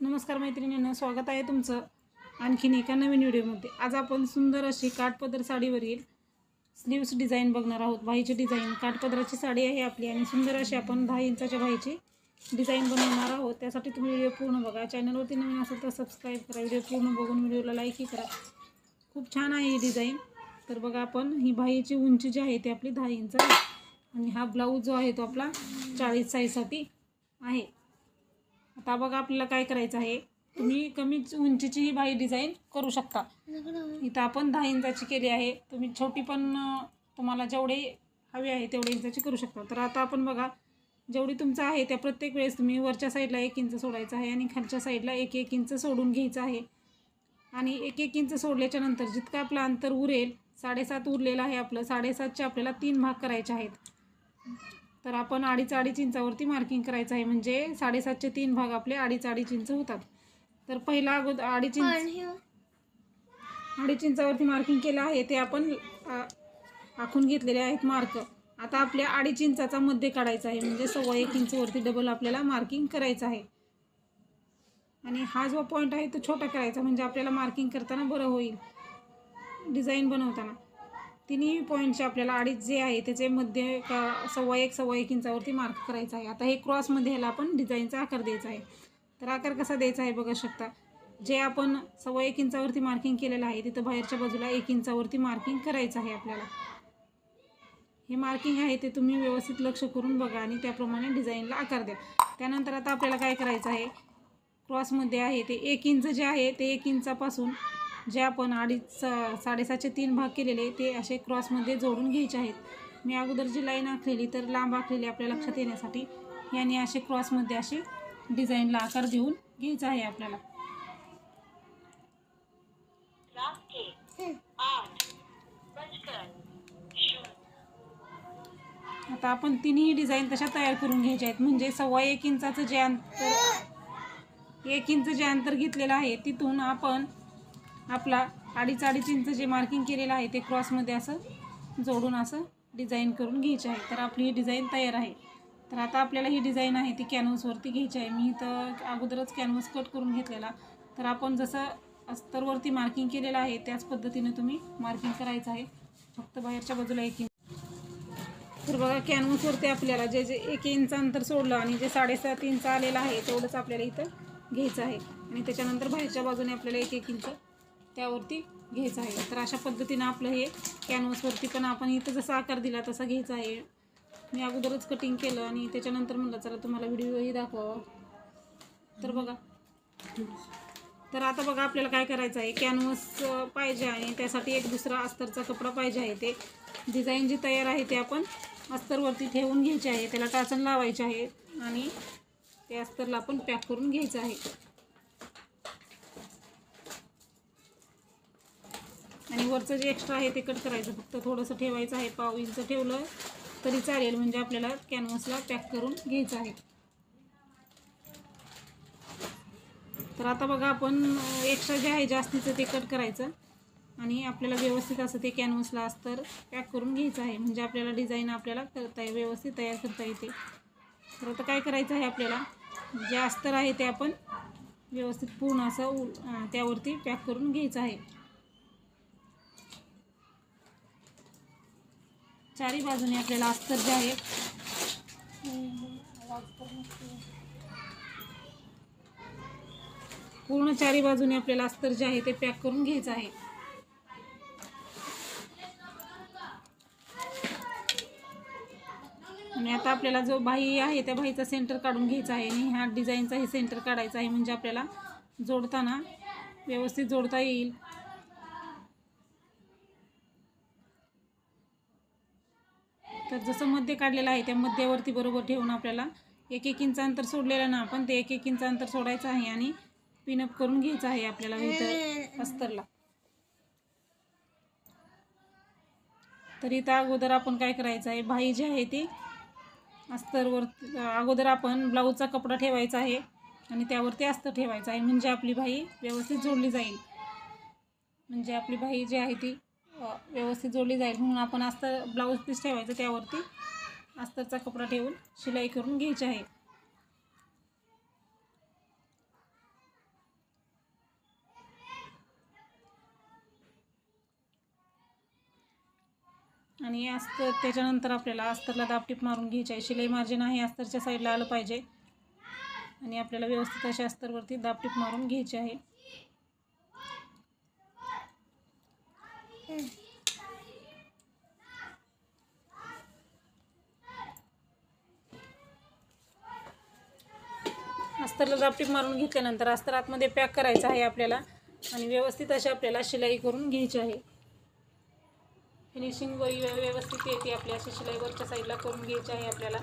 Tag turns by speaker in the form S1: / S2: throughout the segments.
S1: नमस्कार मैत्रिणींना स्वागत आहे तुमचं आणखीन एका नवीन व्हिडिओमध्ये. आज आपण सुंदर अशी काठपदर साडीवरील स्लीव्स डिझाईन बघणार आहोत. भाईची डिझाईन काठपदराची साडी आहे आपली आणि सुंदर अशी आपण दहा इंचाच्या भाईची डिझाईन बनवणार आहोत. त्यासाठी तुम्ही व्हिडिओ पूर्ण बघा. चॅनलवरती नवीन असेल तर सबस्क्राईब करा. व्हिडिओ पूर्ण बघून व्हिडिओला लाईकही करा. खूप छान आहे ही डिझाईन तर बघा आपण ही भाईची उंची जी आहे ती आपली दहा इंच आणि हा ब्लाऊज जो आहे तो आपला चाळीस साईजसाठी आहे. आता बघा आपल्याला काय करायचं आहे. तुम्ही कमी उंचीची ही बाई डिझाईन करू शकता. इथं आपण दहा इंचाची केली आहे. तुम्ही छोटी पण तुम्हाला जेवढे हवी आहे तेवढे इंचाची करू शकता. तर आता आपण बघा जेवढी तुमचं आहे त्या प्रत्येक वेळेस तुम्ही वरच्या साईडला एक इंच सोडायचं आहे आणि खालच्या साईडला एक एक इंच सोडून घ्यायचं आहे. आणि एक एक इंच सोडल्याच्या नंतर जितकं आपलं अंतर उरेल साडेसात उरलेलं आहे आपलं साडेसातचे आपल्याला तीन भाग करायचे आहेत. तर आपण अडीच अडीच इंचावरती मार्किंग करायचं आहे. म्हणजे साडेसातचे तीन भाग आपले अडीच अडीच इंच होतात. तर पहिला अगोदर अडीच इंच अडीच इंचावरती मार्किंग केलं आहे. ते आपण आखून घेतलेले आहेत मार्क आता आपल्या अडीच इंचाचा मध्ये काढायचा आहे. म्हणजे सव्वा एक इंचवरती डबल आपल्याला मार्किंग करायचं आहे. आणि हा जो पॉईंट आहे तो छोटा करायचा. म्हणजे आपल्याला मार्किंग करताना बरं होईल. डिझाईन बनवताना. तिन्ही पॉईंटचे आपल्याला अडीच जे आहे त्याचे मध्य का सव्वा एक सव्वा एक इंचावरती मार्क करायचा आहे. आता हे क्रॉसमध्ये ह्याला आपण डिझाईनचा आकार द्यायचा आहे. तर आकार कसा द्यायचा आहे बघा शकता. जे आपण सव्वा एक इंचावरती मार्किंग केलेलं आहे तिथं बाहेरच्या बाजूला एक इंचावरती मार्किंग करायचं आहे आपल्याला. हे मार्किंग आहे ते तुम्ही व्यवस्थित लक्ष करून बघा आणि त्याप्रमाणे डिझाईनला आकार द्या. त्यानंतर आता आपल्याला काय करायचं आहे? क्रॉसमध्ये आहे ते एक इंच जे आहे ते एक इंचापासून जे आपण अडीच सा- साडेसातशे तीन भाग केलेले ते असे क्रॉसमध्ये जोडून घ्यायचे आहेत. मी अगोदर जी लाईन आखलेली तर लांब आखलेली आपल्या लक्षात येण्यासाठी याने असे क्रॉसमध्ये असे डिझाईनला आकार देऊन घ्यायचा आहे आपल्याला. आता आपण तिन्ही डिझाईन तशा तयार करून घ्यायच्या आहेत. म्हणजे सव्वा एक इंचाचं जे अंतर एक इंच जे अंतर घेतलेलं आहे तिथून आपण आपला अडीच अडीच इंच जे मार्किंग केलेलं आहे ते क्रॉसमध्ये असं जोडून असं डिझाईन करून घ्यायची आहे. तर आपली ही डिझाईन तयार आहे. तर आता आपल्याला ही डिझाईन आहे ती कॅनव्हसवरती घ्यायची आहे. मी इथं अगोदरच कॅनव्हस कट करून घेतलेला. तर आपण जसं अस्तरवरती मार्किंग केलेलं आहे त्याच पद्धतीने तुम्ही मार्किंग करायचं आहे. फक्त बाहेरच्या बाजूला एक इंच तर बघा कॅनव्हसवरती आपल्याला जे जे एक इंच अंतर सोडलं आणि जे साडेसात इंच आलेलं आहे तेवढंच आपल्याला इथं घ्यायचं आहे. आणि त्याच्यानंतर बाहेरच्या बाजूने आपल्याला एक एक इंच त्यावरती घ्यायचं आहे. तर अशा पद्धतीनं आपलं हे कॅनव्हसवरती पण आपण इथं जसा आकार दिला तसा घ्यायचा आहे. मी अगोदरच कटिंग केलं आणि त्याच्यानंतर म्हणलं चला तुम्हाला व्हिडिओही दाखवावा. तर बघा. तर आता बघा आपल्याला काय करायचं आहे. कॅनव्हस पाहिजे आणि त्यासाठी एक दुसरा अस्तरचा कपडा पाहिजे आहे ते. डिझाईन जी तयार आहे ते आपण अस्तरवरती ठेवून घ्यायचे आहे. त्याला टाचण लावायचे आहे आणि ते अस्तरला आपण पॅक करून घ्यायचं आहे. आणि वरचं जे एक्स्ट्रा आहे ते कट करायचं. फक्त थोडंसं ठेवायचं आहे पाव इंच ठेवलं तरी चालेल. म्हणजे आपल्याला कॅनव्हसला पॅक करून घ्यायचं आहे. तर आता बघा आपण एक्स्ट्रा जे आहे जास्तीचं ते कट करायचं. आणि आपल्याला व्यवस्थित असं ते कॅनव्हसला अस्तर पॅक करून घ्यायचं आहे. म्हणजे आपल्याला डिझाईन आपल्याला करता येईल व्यवस्थित तयार करता येते. तर आता काय करायचं आहे आपल्याला? जे अस्तर आहे ते आपण व्यवस्थित पूर्ण असं त्यावरती पॅक करून घ्यायचं आहे. चारी बाजूने आपल्याला अस्तर जे आहे. पूर्ण चारी बाजूने आपल्याला अस्तर जे आहे ते पॅक करून घ्यायचं आहे. आणि आता आपल्याला जो बाही आहे त्या बाहीचा सेंटर काढून घ्यायचा आहे आणि ह्या डिझाईनचा हे सेंटर काढायचा आहे म्हणजे आपल्याला जोडताना व्यवस्थित जोडता येईल. तर जसं मध्य काढलेलं आहे त्या मध्यावरती बरोबर ठेवून आपल्याला एक एक इंच अंतर सोडलेलं ना आपण ते एक एक इंच अंतर सोडायचं आहे आणि पिनअप करून घ्यायचं आहे आपल्याला इथं अस्तरला. तर इथं अगोदर आपण काय करायचं आहे भाई जी आहे ती अस्तरवर अगोदर आपण ब्लाऊजचा कपडा ठेवायचा आहे आणि त्यावरती अस्तर ठेवायचं आहे. म्हणजे आपली भाई व्यवस्थित जोडली जाईल. म्हणजे आपली भाई जी आहे ती हो, व्यवस्थित जोडली जाईल. म्हणून आपण अस्तर ब्लाऊज पीस ठेवायचं त्यावरती. अस्तरचा कपडा ठेवून शिलाई करून घ्यायची आहे. आणि अस्तर त्याच्यानंतर आपल्याला अस्तरला दाबटीप मारून घ्यायची आहे. शिलाई मार्जिन आहे अस्तरच्या साईडला आलं पाहिजे. आणि आपल्याला व्यवस्थित अशा अस्तरवरती दाबटीप मारून घ्यायची आहे. अस्तरला दापटीप मारून घेतल्यानंतर अस्तर आतमध्ये पॅक करायचं आहे आपल्याला आणि व्यवस्थित अशी आपल्याला शिलाई करून घ्यायची आहे. फिनिशिंग वरी व्यवस्थित येते आपली अशी शिलाई वरच्या साईडला करून घ्यायची आहे आपल्याला.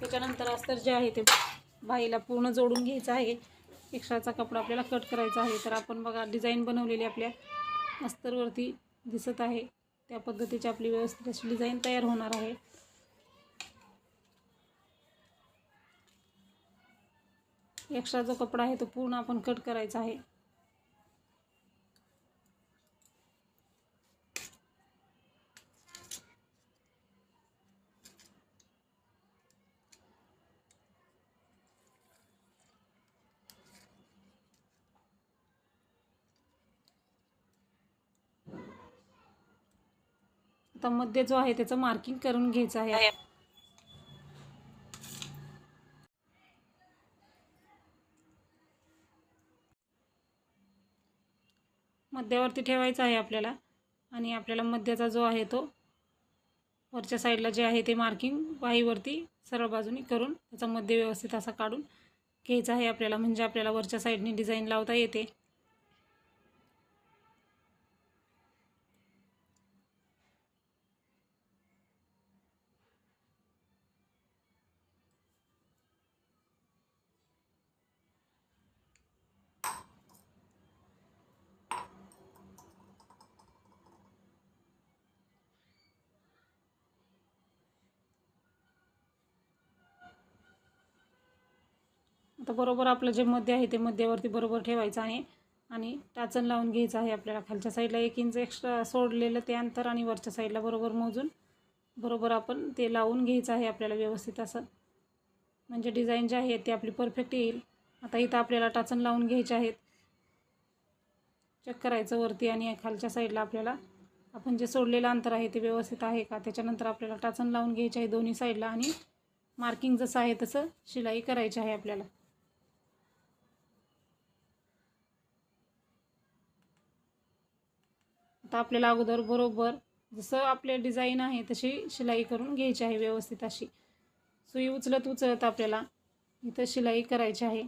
S1: त्याच्यानंतर अस्तर जे आहे ते बाईला पूर्ण जोडून घ्यायचं आहे. एक्स्ट्राचा कपडा आपल्याला कट करायचा आहे. तर आपण बघा डिझाईन बनवलेली आपल्या अस्तरवरती दिसत आहे. त्या पद्धतीची आपली व्यवस्थित अशी डिझाईन तयार होणार आहे. एक्स्ट्रा जो कपडा आहे तो पूर्ण आपण कट करायचा आहे. आता मध्ये जो आहे त्याचं मार्किंग करून घ्यायचं आहे. मध्यावरती ठेवायचा आहे आपल्याला. आणि आपल्याला मध्याचा जो आहे तो वरच्या साईडला जे आहे ते मार्किंग वाहीवरती सरळ बाजूनी करून त्याचा मध्य व्यवस्थित असा काढून घ्यायचा आहे आपल्याला. म्हणजे आपल्याला वरच्या साईडने डिझाईन लावता येते. आता बरोबर आपलं जे मध्य आहे ते मध्यावरती बरोबर ठेवायचं आहे आणि टाचण लावून घ्यायचं आहे आपल्याला. खालच्या साईडला एक इंच एक्स्ट्रा सोडलेलं ते अंतर आणि वरच्या साईडला बरोबर मोजून बरोबर आपण ते लावून घ्यायचं आहे आपल्याला व्यवस्थित असं. म्हणजे डिझाईन जे आहे ते आपली परफेक्ट येईल. आता इथं आपल्याला टाचण लावून घ्यायचे आहेत. चेक करायचं वरती आणि खालच्या साईडला आपल्याला आपण जे सोडलेलं अंतर आहे ते व्यवस्थित आहे का? त्याच्यानंतर आपल्याला टाचण लावून घ्यायचे आहे दोन्ही साईडला आणि मार्किंग जसं आहे तसं शिलाई करायची आहे आपल्याला. आता आपल्याला अगोदर बरोबर जसं आपले डिझाईन आहे तशी शिलाई करून घ्यायची आहे व्यवस्थित अशी. सुई उचलत उचलत आपल्याला इथं शिलाई करायची आहे.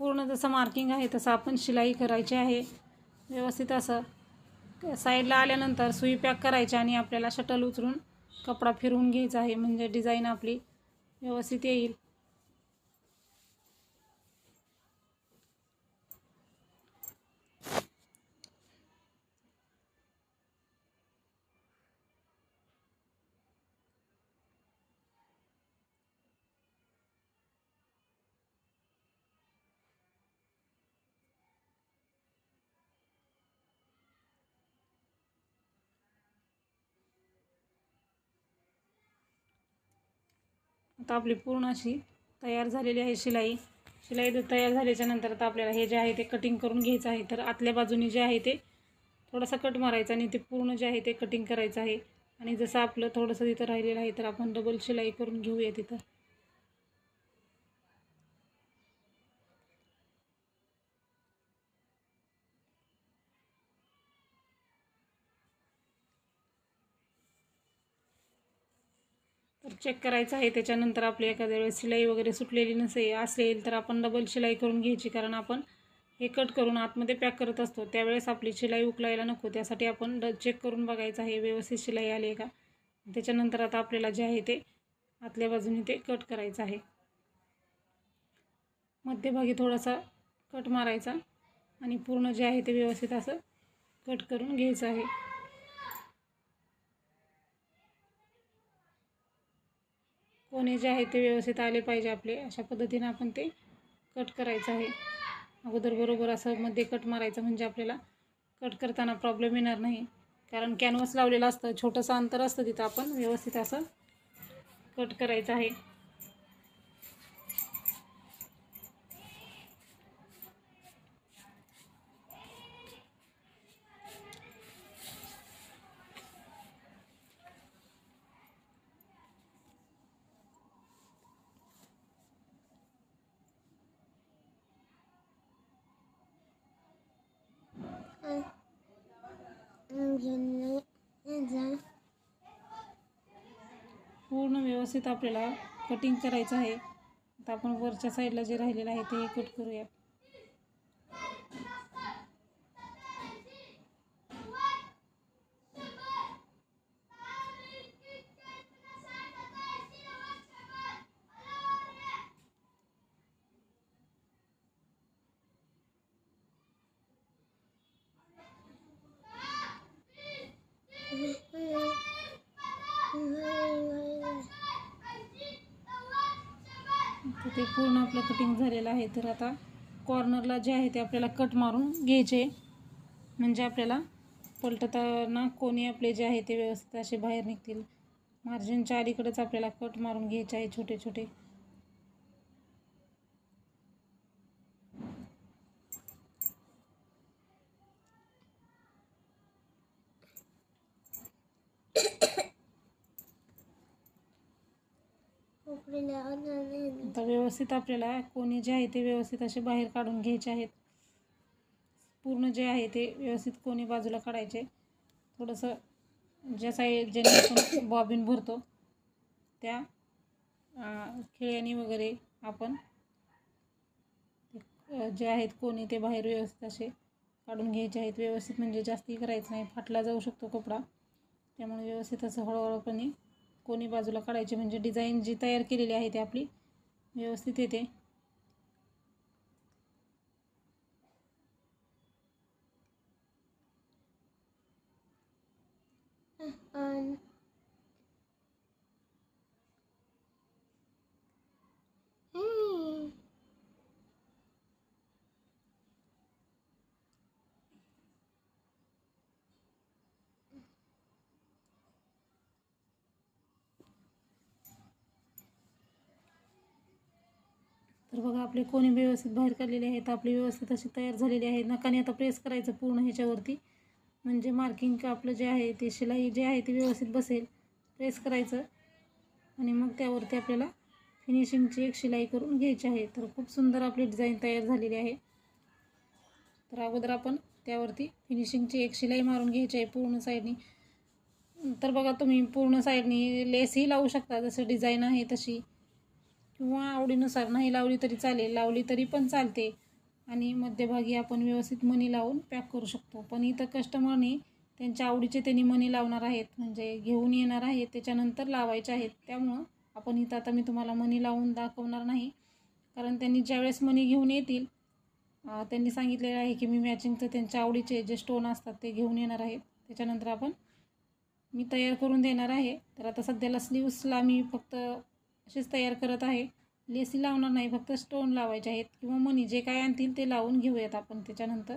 S1: पूर्ण जसं मार्किंग आहे तसं आपण शिलाई करायची आहे. व्यवस्थित असं साईडला आल्यानंतर सुई पॅक करायची आणि आपल्याला शटल उचलून कपडा फिरवून घ्यायचा आहे. म्हणजे डिझाईन आपली व्यवस्थित येईल. आता आपली पूर्ण अशी तयार झालेली आहे शिलाई. शिलाई तयार झाल्याच्यानंतर आता आपल्याला हे जे आहे ते कटिंग करून घ्यायचं आहे. तर आतल्या बाजूने जे आहे ते थोडासा कट मारायचा आणि ते पूर्ण जे आहे ते कटिंग करायचं आहे. आणि जसं आपलं थोडंसं तिथं राहिलेलं आहे तर आपण डबल शिलाई करून घेऊया तिथं. चेक करायचं आहे. त्याच्यानंतर आपली एखाद्या वेळेस शिलाई वगैरे सुटलेली नसेल असेल तर आपण डबल शिलाई करून घ्यायची. कारण आपण हे कट करून आतमध्ये पॅक करत असतो. त्यावेळेस आपली शिलाई उकलायला नको. त्यासाठी आपण ड चेक करून बघायचं आहे. व्यवस्थित शिलाई आली आहे का? त्याच्यानंतर आता आपल्याला जे आहे ते आतल्या बाजूने ते कट करायचं आहे. मध्यभागी थोडासा कट मारायचा आणि पूर्ण जे आहे ते व्यवस्थित असं कट करून घ्यायचं आहे. कोणे जे आहे ते व्यवस्थित आले पाहिजे आपले अशा पद्धतीने आपण ते कट करायचं आहे. अगोदर बरोबर असं मध्ये कट मारायचं म्हणजे आपल्याला कट करताना प्रॉब्लेम येणार नाही. कारण कॅनव्हस लावलेलं असतं छोटंसं अंतर असतं तिथं आपण व्यवस्थित असं कट करायचं आहे. पूर्ण व्यवस्थित आपल्याला कटिंग करायचं आहे. आता आपण वरच्या साईडला जे राहिलेलं आहे ते कट करूया. ते पूर्ण आपलं कटिंग झालेलं आहे. तर आता कॉर्नरला जे आहे ते आपल्याला कट मारून घ्यायचे. म्हणजे आपल्याला पलटताना कोणी आपले जे आहे ते व्यवस्थित असे बाहेर निघतील. मार्जिनच्या अलीकडेच आपल्याला कट मारून घ्यायचे आहे छोटे छोटे आता व्यवस्थित आपल्याला कोणी जे आहे ते व्यवस्थित असे बाहेर काढून घ्यायचे आहेत. पूर्ण जे आहे ते व्यवस्थित कोणी बाजूला काढायचे. थोडंसं ज्या साईड ज्याने आपण बॉबिन भरतो त्या खेळ्यानी वगैरे आपण जे आहेत कोणी ते बाहेर व्यवस्थित असे काढून घ्यायचे आहेत. व्यवस्थित म्हणजे जास्ती करायचं नाही. फाटला जाऊ शकतो कपडा. त्यामुळे व्यवस्थित असं हळूहळूपणे कोणी बाजूला काढायची म्हणजे डिझाईन जी तयार केलेली आहे ती आपली व्यवस्थित येते. तर बघा आपले कोणी व्यवस्थित बाहेर काढलेले आहेत आपली व्यवस्थित अशी तयार झालेली आहे. नकाने आता प्रेस करायचं पूर्ण ह्याच्यावरती. म्हणजे मार्किंग आपलं जे आहे ते शिलाई जे आहे ती व्यवस्थित बसेल. प्रेस करायचं. आणि मग त्यावरती आपल्याला फिनिशिंगची एक शिलाई करून घ्यायची आहे. तर खूप सुंदर आपली डिझाईन तयार झालेली आहे. तर अगोदर आपण त्यावरती फिनिशिंगची एक शिलाई मारून घ्यायची आहे पूर्ण साईडनी तर बघा तुम्ही पूर्ण साईडनी लेसही लावू शकता. जसं डिझाईन आहे तशी. किंवा आवडीनुसार नाही लावली तरी चालेल लावली तरी पण चालते. आणि मध्यभागी आपण व्यवस्थित मनी लावून पॅक करू शकतो. पण इथं कस्टमरनी त्यांच्या आवडीचे त्यांनी मनी लावणार आहेत. म्हणजे घेऊन येणार आहेत त्याच्यानंतर लावायचे आहेत. त्यामुळं आपण इथं आता मी तुम्हाला मनी लावून दाखवणार नाही. कारण त्यांनी ज्यावेळेस मनी घेऊन येतील त्यांनी सांगितलेलं आहे की मी मॅचिंगचं त्यांच्या आवडीचे जे स्टोन असतात ते घेऊन येणार आहेत त्याच्यानंतर आपण मी तयार करून देणार आहे. तर आता सध्याला स्लीव्सला मी फक्त असेच तयार करत आहे. लेसी लावणार नाही फक्त स्टोन लावायचे आहेत. किंवा मनी जे काय आणतील ते लावून घेऊयात आपण त्याच्यानंतर.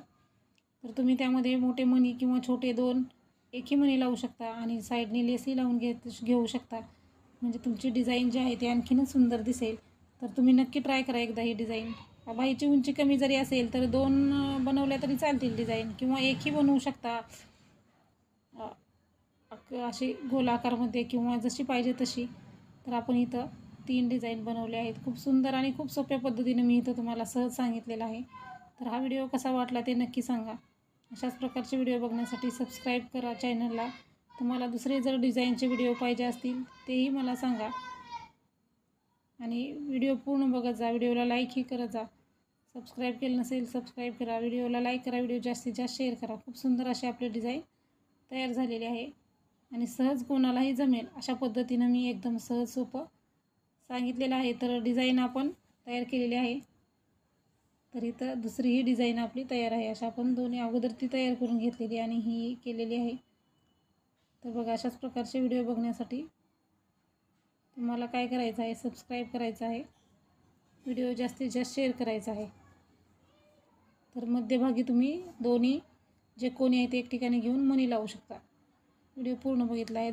S1: तर तुम्ही त्यामध्ये मोठे मनी किंवा छोटे दोन एकही मनी लावू शकता आणि साईडने लेसी लावून घेत घेऊ शकता. म्हणजे तुमची डिझाईन जी आहे ती आणखीनच सुंदर दिसेल. तर तुम्ही नक्की ट्राय करा एकदा ही डिझाईन बाईची उंची कमी जरी असेल तर दोन बनवल्या तरी चालतील डिझाईन किंवा एकही बनवू शकता. अशी गोलाकारमध्ये किंवा जशी पाहिजे तशी. तर आपण इथं तीन डिझाईन बनवले आहेत. खूप सुंदर आणि खूप सोप्या पद्धतीने मी इथं तुम्हाला सहज सांगितलेलं आहे. तर हा व्हिडिओ कसा वाटला ते नक्की सांगा. अशाच प्रकारचे व्हिडिओ बघण्यासाठी सबस्क्राईब करा चॅनलला. तुम्हाला दुसरे जर डिझाईनचे व्हिडिओ पाहिजे असतील तेही मला सांगा. आणि व्हिडिओ पूर्ण बघत जा. व्हिडिओला लाईकही करत जा. सबस्क्राईब केलं नसेल सबस्क्राईब करा. व्हिडिओला लाईक करा. व्हिडिओ जास्तीत जास्त शेअर करा. खूप सुंदर असे आपले डिझाईन तयार झालेले आहे. आणि सहज कोणालाही जमेल अशा पद्धतीनं मी एकदम सहज सोपं सांगितलेलं आहे. तर डिझाईन आपण तयार केलेली आहे. तर इथं दुसरी ही डिझाईन आपली तयार आहे. अशा आपण दोन्ही अगोदर ती तयार करून घेतलेली आणि ही केलेली आहे. तर बघा अशाच प्रकारचे व्हिडिओ बघण्यासाठी तुम्हाला काय करायचं आहे? सबस्क्राईब करायचं आहे. व्हिडिओ जास्तीत जास्त शेअर करायचा आहे. तर मध्यभागी तुम्ही दोन्ही जे कोणी आहे ते एक ठिकाणी घेऊन मनी लावू शकता. व्हिडिओ पूर्ण बघितला आहे.